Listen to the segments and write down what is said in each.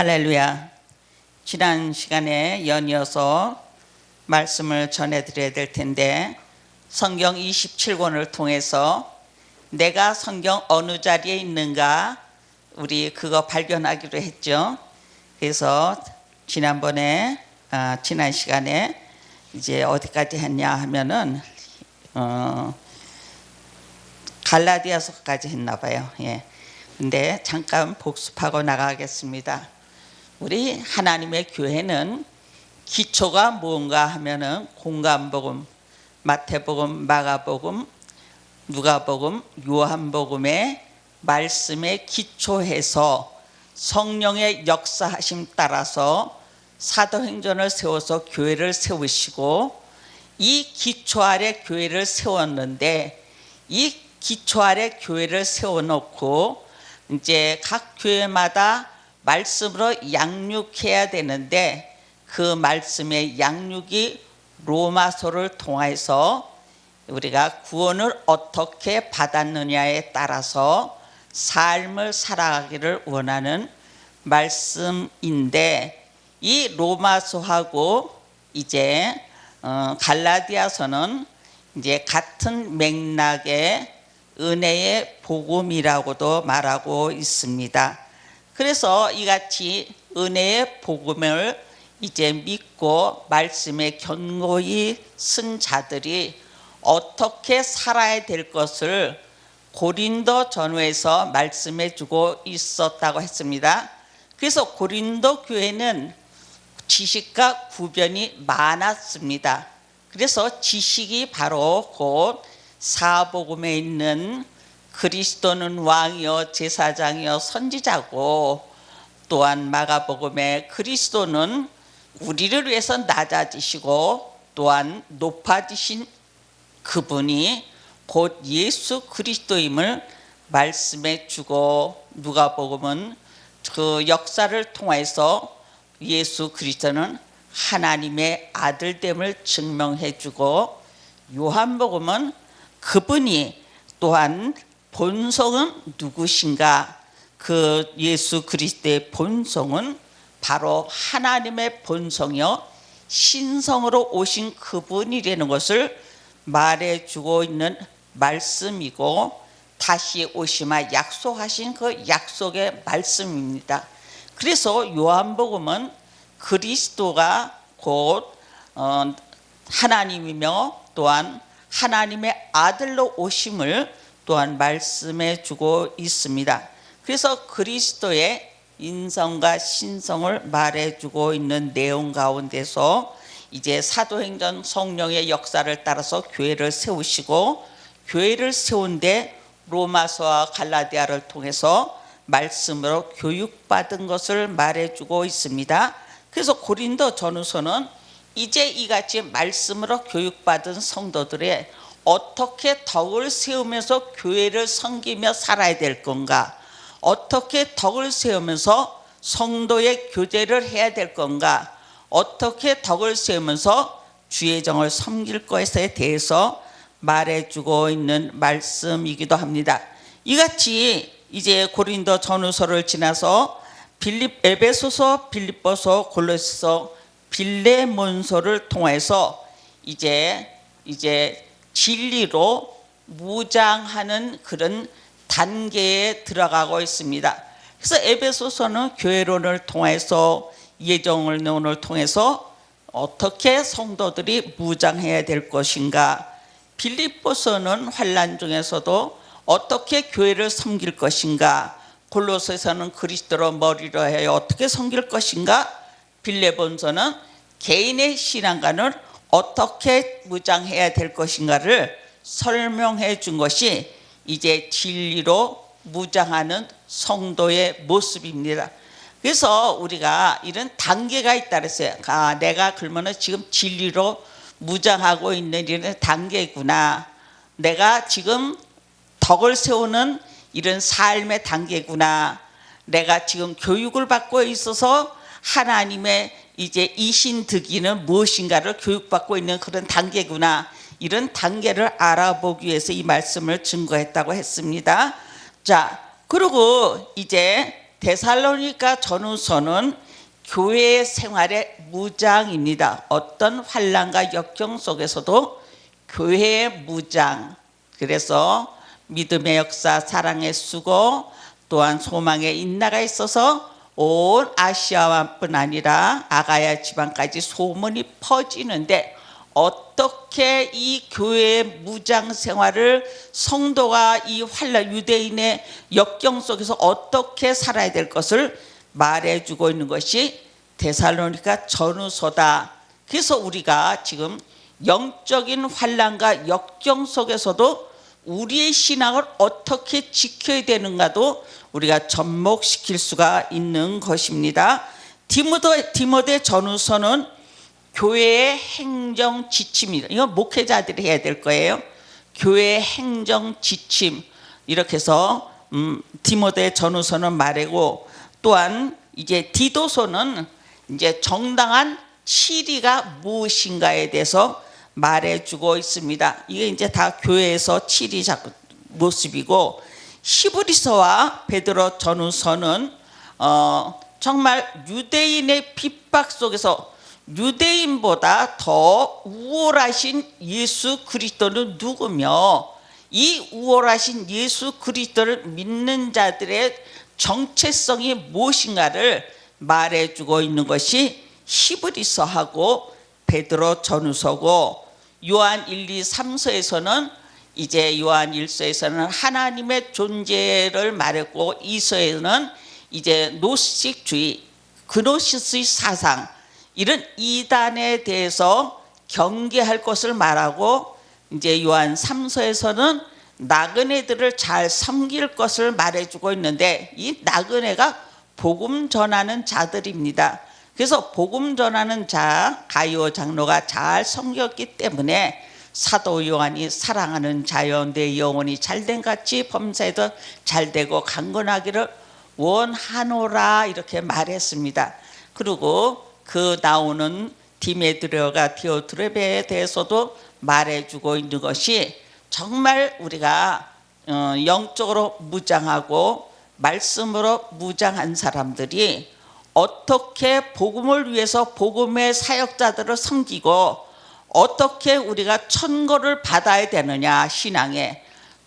할렐루야. 지난 시간에 연이어서 말씀을 전해드려야 될 텐데 성경 27권을 통해서 내가 성경 어느 자리에 있는가 우리 그거 발견하기로 했죠. 그래서 지난번에 아, 지난 시간에 이제 어디까지 했냐 하면은 어, 갈라디아서까지 했나 봐요. 예. 근데 잠깐 복습하고 나가겠습니다. 우리 하나님의 교회는 기초가 뭔가 하면은 공간복음, 마태복음, 마가복음, 누가복음, 요한복음의 말씀에 기초해서 성령의 역사하심 따라서 사도행전을 세워서 교회를 세우시고 이 기초 아래 교회를 세웠는데 이 기초 아래 교회를 세워놓고 이제 각 교회마다 말씀으로 양육해야 되는데 그 말씀의 양육이 로마서를 통해서 우리가 구원을 어떻게 받았느냐에 따라서 삶을 살아가기를 원하는 말씀인데 이 로마서하고 이제 어, 갈라디아서는 이제 같은 맥락의 은혜의 복음이라고도 말하고 있습니다. 그래서 이같이 은혜의 복음을 이제 믿고 말씀에 견고히 쓴 자들이 어떻게 살아야 될 것을 고린도 전후에서 말씀해 주고 있었다고 했습니다. 그래서 고린도 교회는 지식과 구변이 많았습니다. 그래서 지식이 바로 곧 사복음에 있는 그리스도는 왕이요 제사장이요 선지자고 또한 마가복음에 그리스도는 우리를 위해서 낮아지시고 또한 높아지신 그분이 곧 예수 그리스도임을 말씀해 주고 누가복음은 그 역사를 통해서 예수 그리스도는 하나님의 아들됨을 증명해 주고 요한복음은 그분이 또한 본성은 누구신가? 그 예수 그리스도의 본성은 바로 하나님의 본성이요 신성으로 오신 그분이라는 것을 말해주고 있는 말씀이고 다시 오시마 약속하신 그 약속의 말씀입니다. 그래서 요한복음은 그리스도가 곧 어, 하나님이며 또한 하나님의 아들로 오심을 또한 말씀해 주고 있습니다. 그래서 그리스도의 인성과 신성을 말해 주고 있는 내용 가운데서 이제 사도행전 성령의 역사를 따라서 교회를 세우시고 교회를 세운데 로마서와 갈라디아를 통해서 말씀으로 교육받은 것을 말해 주고 있습니다. 그래서 고린도 전후서는 이제 이같이 말씀으로 교육받은 성도들의 어떻게 덕을 세우면서 교회를 섬기며 살아야 될 건가? 어떻게 덕을 세우면서 성도의 교제를 해야 될 건가? 어떻게 덕을 세우면서 주의 정을 섬길 것에 대해서 말해주고 있는 말씀이기도 합니다. 이같이 이제 고린도 전후서를 지나서 빌립 에베소서, 빌립보서, 골로새서, 빌레몬서를 통해서 이제 이제 진리로 무장하는 그런 단계에 들어가고 있습니다. 그래서 에베소서는 교회론을 통해서 예정론을 통해서 어떻게 성도들이 무장해야 될 것인가. 빌립보서는 환란 중에서도 어떻게 교회를 섬길 것인가. 골로새서는 그리스도로 머리로 하여 어떻게 섬길 것인가. 빌레본서는 개인의 신앙관을 어떻게 무장해야 될 것인가를 설명해 준 것이 이제 진리로 무장하는 성도의 모습입니다. 그래서 우리가 이런 단계가 있다 그랬어요. 아, 내가 그러면은 지금 진리로 무장하고 있는 이런 단계구나. 내가 지금 덕을 세우는 이런 삶의 단계구나. 내가 지금 교육을 받고 있어서 하나님의 이제 이신득이는 무엇인가를 교육받고 있는 그런 단계구나. 이런 단계를 알아보기 위해서 이 말씀을 증거했다고 했습니다. 자, 그리고 이제 데살로니가 전후서는 교회 생활의 무장입니다. 어떤 환란과 역경 속에서도 교회의 무장. 그래서 믿음의 역사, 사랑의 수고, 또한 소망의 인나가 있어서 온 아시아뿐 아니라 아가야 지방까지 소문이 퍼지는데 어떻게 이 교회의 무장 생활을 성도가 이 환란 유대인의 역경 속에서 어떻게 살아야 될 것을 말해주고 있는 것이 데살로니가 전후서다. 그래서 우리가 지금 영적인 환란과 역경 속에서도 우리의 신앙을 어떻게 지켜야 되는가도 우리가 접목시킬 수가 있는 것입니다. 디모데 디모데 전후서는 교회의 행정 지침이다. 이건 목회자들이 해야 될 거예요. 교회 행정 지침 이렇게 해서 음, 디모데 전후서는 말하고 또한 이제 디도서는 이제 정당한 치리가 무엇인가에 대해서 말해주고 있습니다. 이게 이제 다 교회에서 치리 작 모습이고 히브리서와 베드로 전후서는 어, 정말 유대인의 핍박 속에서 유대인보다 더 우월하신 예수 그리스도는 누구며 이 우월하신 예수 그리스도를 믿는 자들의 정체성이 무엇인가를 말해주고 있는 것이 히브리서하고 베드로 전후서고 요한 1, 2, 3서에서는 이제 요한 1서에서는 하나님의 존재를 말했고 2서에는 이제 노스틱주의 그노시스의 사상 이런 이단에 대해서 경계할 것을 말하고 이제 요한 3서에서는 나그네들을 잘 섬길 것을 말해주고 있는데 이 나그네가 복음 전하는 자들입니다. 그래서 복음 전하는 자 가이오 장로가 잘 섬겼기 때문에 사도 요한이 사랑하는 내 영혼이 잘된 같이 범사에도 잘되고 강건하기를 원하노라 이렇게 말했습니다. 그리고 그 나오는 디메드레오가 디오트레베에 대해서도 말해주고 있는 것이 정말 우리가 어, 영적으로 무장하고 말씀으로 무장한 사람들이 어떻게 복음을 위해서 복음의 사역자들을 섬기고 어떻게 우리가 천거를 받아야 되느냐 신앙에.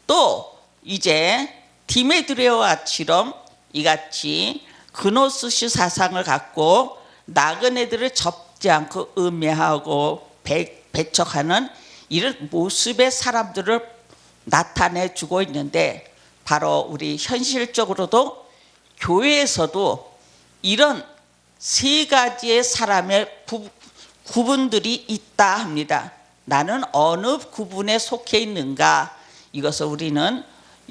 또 이제 디메드레오와처럼 이같이 그노스시 사상을 갖고 나그네들을 접지 않고 음해하고 배, 배척하는 이런 모습의 사람들을 나타내 주고 있는데 바로 우리 현실적으로도 교회에서도 이런 세 가지의 사람의 구, 구분들이 있다 합니다. 나는 어느 구분에 속해 있는가 이것을 우리는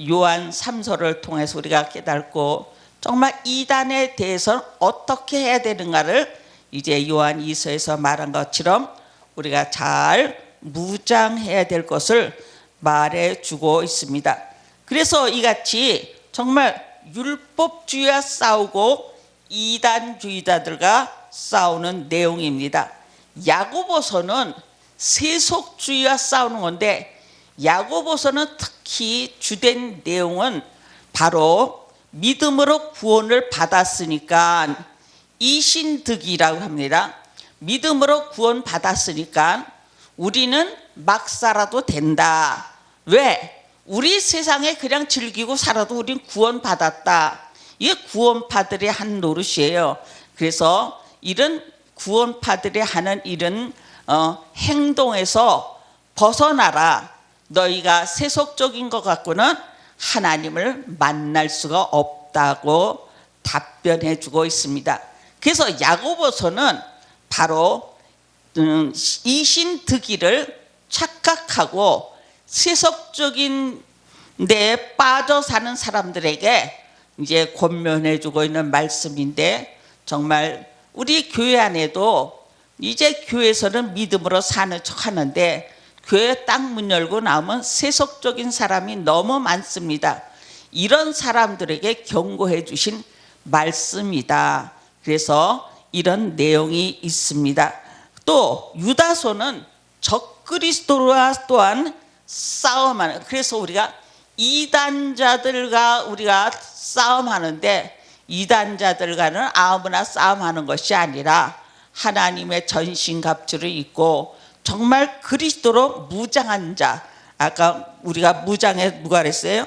요한 3서를 통해서 우리가 깨닫고 정말 이단에 대해서 어떻게 해야 되는가를 이제 요한 2서에서 말한 것처럼 우리가 잘 무장해야 될 것을 말해 주고 있습니다. 그래서 이같이 정말 율법주의와 싸우고 이단주의자들과 싸우는 내용입니다. 야고보서는 세속주의와 싸우는 건데 야고보서는 특히 주된 내용은 바로 믿음으로 구원을 받았으니까 이신득이라고 합니다. 믿음으로 구원 받았으니까 우리는 막 살아도 된다. 왜? 우리 세상에 그냥 즐기고 살아도 우린 구원 받았다. 이게 구원파들의 한 노릇이에요. 그래서 이런 구원파들이 하는 이런 어, 행동에서 벗어나라. 너희가 세속적인 것 갖고는 하나님을 만날 수가 없다고 답변해 주고 있습니다. 그래서 야고보서는 바로 음, 이신득이를 착각하고 세속적인 데 빠져 사는 사람들에게 이제 권면해 주고 있는 말씀인데 정말 우리 교회 안에도 이제 교회에서는 믿음으로 사는 척 하는데 교회 딱 문 열고 나오면 세속적인 사람이 너무 많습니다. 이런 사람들에게 경고해 주신 말씀이다. 그래서 이런 내용이 있습니다. 또 유다서는 적그리스도와 또한 싸움하는 그래서 우리가 이단자들과 우리가 싸움하는데 이단자들과는 아무나 싸움하는 것이 아니라 하나님의 전신갑주를 입고 정말 그리스도로 무장한 자 아까 우리가 무장에 누가 그랬어요?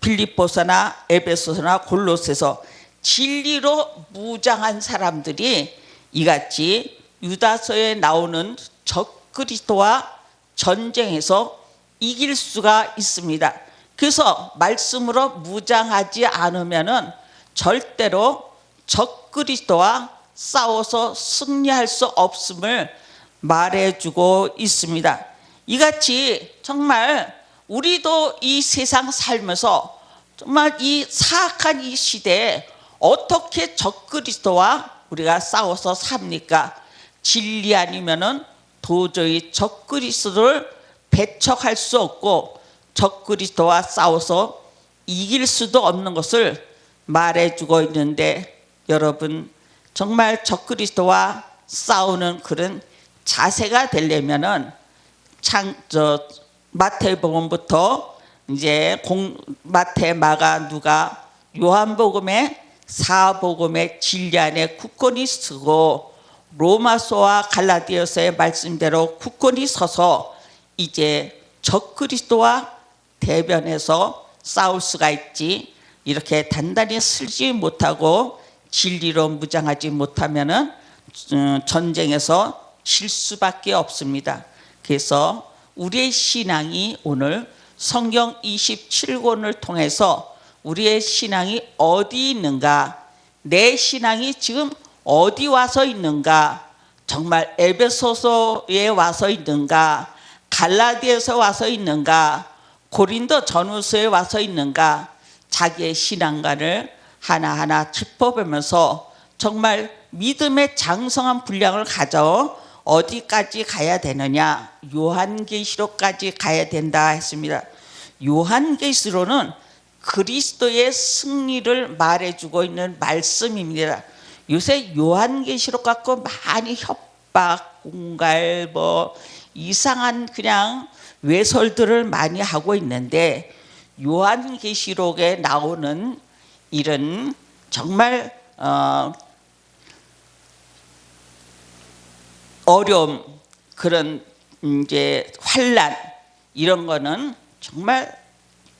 빌립보서나 에베소서나 골로새서 진리로 무장한 사람들이 이같이 유다서에 나오는 적 그리스도와 전쟁에서 이길 수가 있습니다. 그래서 말씀으로 무장하지 않으면은 절대로 적그리스도와 싸워서 승리할 수 없음을 말해주고 있습니다. 이같이 정말 우리도 이 세상 살면서 정말 이 사악한 이 시대에 어떻게 적그리스도와 우리가 싸워서 삽니까? 진리 아니면은 도저히 적그리스도를 배척할 수 없고 적그리스도와 싸워서 이길 수도 없는 것을 말해주고 있는데 여러분 정말 적그리스도와 싸우는 그런 자세가 되려면은 창 저 마태복음부터 이제 공 마태 마가 누가 요한복음의 사복음의 진리 안에 굳건히 쓰고 로마서와 갈라디아서의 말씀대로 굳건히 서서 이제 적그리스도와 대변해서 싸울 수가 있지 이렇게 단단히 쓸지 못하고 진리로 무장하지 못하면은 음, 전쟁에서 질 수밖에 없습니다. 그래서 우리의 신앙이 오늘 성경 27권을 통해서 우리의 신앙이 어디 있는가, 내 신앙이 지금 어디 와서 있는가, 정말 에베소서에 와서 있는가, 갈라디아서 와서 있는가, 고린도 전후서에 와서 있는가, 자기의 신앙관을 하나하나 짚어보면서 정말 믿음의 장성한 분량을 가져 어디까지 가야 되느냐 요한계시록까지 가야 된다 했습니다. 요한계시록은 그리스도의 승리를 말해주고 있는 말씀입니다. 요새 요한계시록 갖고 많이 협박, 공갈, 뭐 이상한 그냥 외설들을 많이 하고 있는데 요한계시록에 나오는 이런 정말 어, 어려움 그런 이제 환란 이런 거는 정말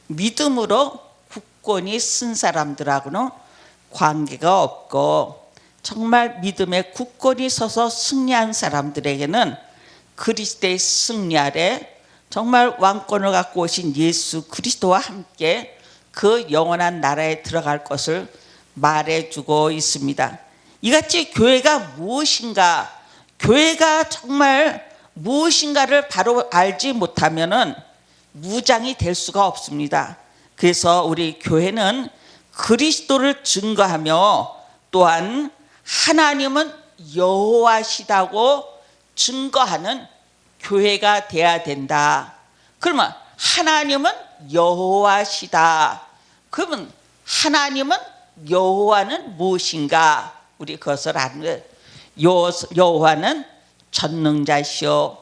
믿음으로 굳건히 쓴 사람들하고는 관계가 없고 정말 믿음에 굳건히 서서 승리한 사람들에게는 그리스도의 승리 아래 정말 왕권을 갖고 오신 예수 그리스도와 함께 그 영원한 나라에 들어갈 것을 말해주고 있습니다. 이같이 교회가 무엇인가, 교회가 정말 무엇인가를 바로 알지 못하면은 무장이 될 수가 없습니다. 그래서 우리 교회는 그리스도를 증거하며 또한 하나님은 여호와시다고 증거하는 교회가 돼야 된다. 그러면 하나님은 여호와시다. 그러면 하나님은 여호와는 무엇인가? 우리 그것을 아는 요 여호와는 전능자시오.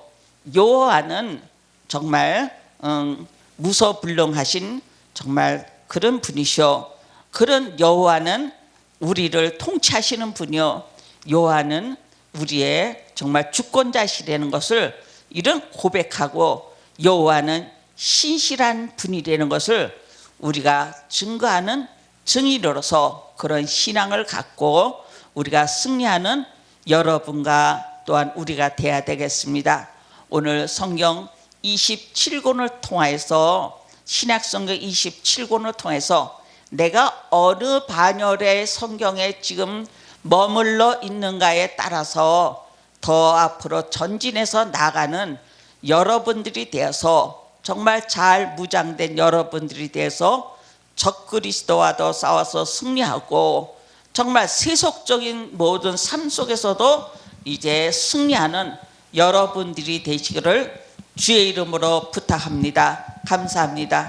여호와는 정말 음, 무소불능하신 정말 그런 분이시오. 그런 여호와는 우리를 통치하시는 분이요. 여호와는 우리의 정말 주권자시라는 것을 이런 고백하고 여호와는 신실한 분이라는 것을 우리가 증거하는 증인으로서 그런 신앙을 갖고 우리가 승리하는 여러분과 또한 우리가 돼야 되겠습니다. 오늘 성경 27권을 통해서 신약 성경 27권을 통해서 내가 어느 반열의 성경에 지금 머물러 있는가에 따라서 더 앞으로 전진해서 나가는 여러분들이 되어서 정말 잘 무장된 여러분들이 되어서 적그리스도와도 싸워서 승리하고 정말 세속적인 모든 삶 속에서도 이제 승리하는 여러분들이 되시기를 주의 이름으로 부탁합니다. 감사합니다.